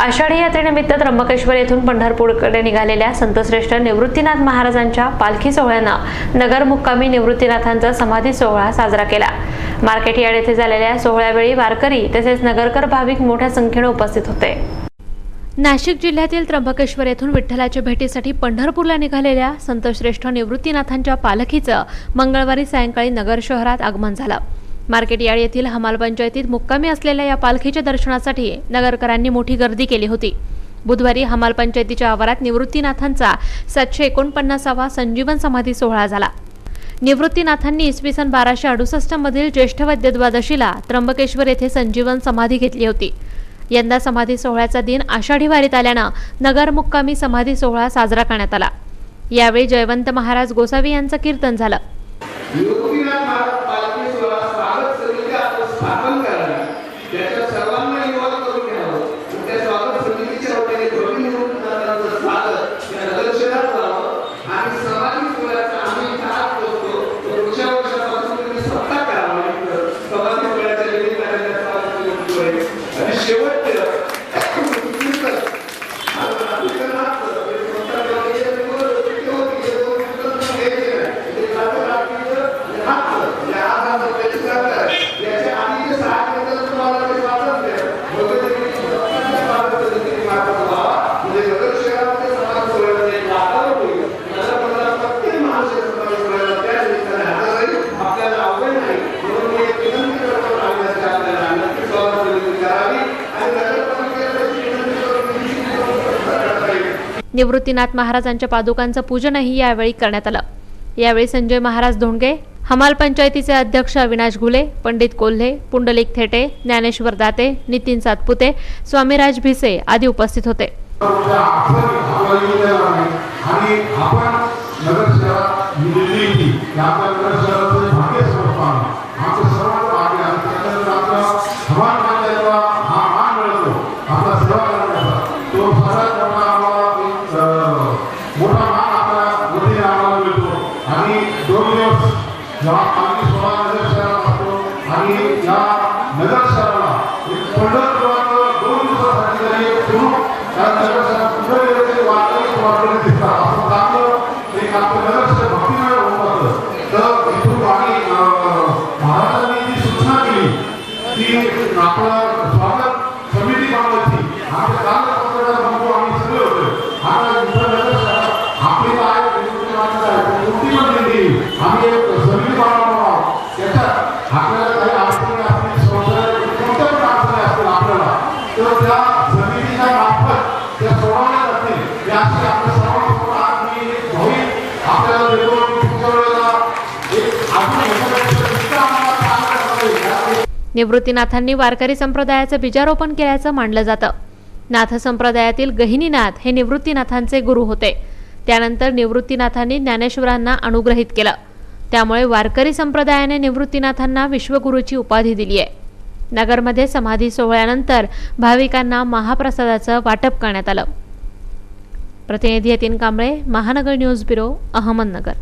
आषाढी यात्रेनिमित्त त्र्यंबकेश्वर येथून पंढरपूरकडे निघालेल्या संतश्रेष्ठ निवृत्तीनाथ महाराजांच्या पालखी सोहळ्यानं नगर मुक्कामी निवृत्तीनाथांचा समाधी सोहळा साजरा केला. मार्केट यार्ड येथे झालेल्या सोहळ्यावेळी वारकरी तसेच नगरकर भाविक मोठ्या संख्येने उपस्थित होते. नाशिक जिल्ह्यातील त्र्यंबकेश्वर येथून विठ्ठलाच्या भेटीसाठी पंढरपूरला निघालेल्या संतश्रेष्ठ निवृत्तीनाथांच्या पालखीचं मंगळवारी सायंकाळी नगर शहरात आगमन झालं. मार्केट यार्ड येथील हमाल पंचायतीत मुक्कामी असलेल्या या पालखीच्या दर्शनासाठी नगरकरांनी मोठी गर्दी केली होती. बुधवारी हमाल पंचायतीच्या आवारात निवृत्तीनाथांचा सातशे एकोणपन्नासावा संजीवन समाधी सोहळा झाला. निवृत्तीनाथांनी इसवी सन बाराशे अडुसष्ट मधील ज्येष्ठ वैद्य द्वादशीला त्र्यंबकेश्वर येथे संजीवन समाधी घेतली होती. यंदा समाधी सोहळ्याचा दिन आषाढी वारीत आल्यानं नगर मुक्कामी समाधी सोहळा साजरा करण्यात आला. यावेळी जयवंत महाराज गोसावी यांचं कीर्तन झालं योगीनाथ महाराज पालखी सोहळा स्वागत समिती आपण स्थापन करावी त्याच्या सर्वांना इन्व्हॉल्व करून घ्यावं आणि त्या स्वागत समितीच्या वतीने दोन्ही निवडणुकांचं स्वागत या नगरशहरात व्हावं आणि समाधी सोहळ्याचा आम्ही हात बसतो तो पुढच्या वर्षापासून तुम्ही स्वतः करावा आणि समाधी सोहळ्याच्या निमित्ताने त्या स्वागत समिती होईल. आणि शेवट कीर्तन. आता कीर्तन हात बसतो. ते स्वतः करावं. हे दोन- हे दोन- हे दोन कीर्तन घ्यायचे नाही. ते जातं रात्रीचं आणि हात बसतो. या हाताचं त्याची जातं आहे. याच्या आधी जे सहा कीर्तन तुम्हाला ते स्वातंत्र्य आहे. भगवंताची स्वतःच्या स्वागत समितीने मार्फत व्हावा. म्हणजे नगर शहरामध्ये समाज सोहळ्याचं एक वातावरण होईल. नगरमंडळात प्रत्येक महाशय समाज सोहळ्याला त्या निमित्ताने हजर राहील. आपल्याला अवघड नाही. म्हणून मी एक विनंती करतो नागरिकांची आपल्याला नक्की स्वागत समिती करावी आणि नगरपालिकेला त्याची विनंती करून निश्चित करून करता येईल. निवृत्तीनाथ महाराजांच्या पादुकांचं पूजनही यावेळी करण्यात आलं. यावेळी संजय महाराज धोंडगे हमाल पंचायतीचे अध्यक्ष अविनाश घुले पंडित कोल्हे पुंडलिक थेटे ज्ञानेश्वर दाते नितीन सातपुते स्वामीराज भिसे आदी उपस्थित होते. आणि आपण नगर शहरात दोन दिवस नगर शहरात असतो आणि या नगर शहराला एक पंढरपुरात दोन दिवसासाठी जरी सुरू त्या नगर शहरात कुठे तरी दिसतात असं चांगलं एक आपलं नगर शहर भक्तिमय होऊन जातं तर इथून आम्ही महाराजांनी जी सूचना केली ती आपलं स्वागत समिती बनवायची आमच्या कागदपत्राला त्या मार्फत त्या सोडवल्या जातील याची आपल्या सर्वांसमोर आज मी भाविक आपल्याला देतो पुढच्या वेळेला एक अजून निवृत्तीनाथांनी वारकरी संप्रदायाचं बीजारोपण केल्याचं मानलं जातं. नाथ संप्रदायातील गहिनीनाथ हे निवृत्तीनाथांचे गुरु होते. त्यानंतर निवृत्तीनाथांनी ज्ञानेश्वरांना अनुग्रहित केलं. त्यामुळे वारकरी संप्रदायाने निवृत्तीनाथांना विश्वगुरूची उपाधी दिली आहे नगरमध्ये समाधी सोहळ्यानंतर भाविकांना महाप्रसादाचं वाटप करण्यात आलं. प्रतिनिधी यतीन कांबळे महानगर न्यूज ब्युरो अहमदनगर.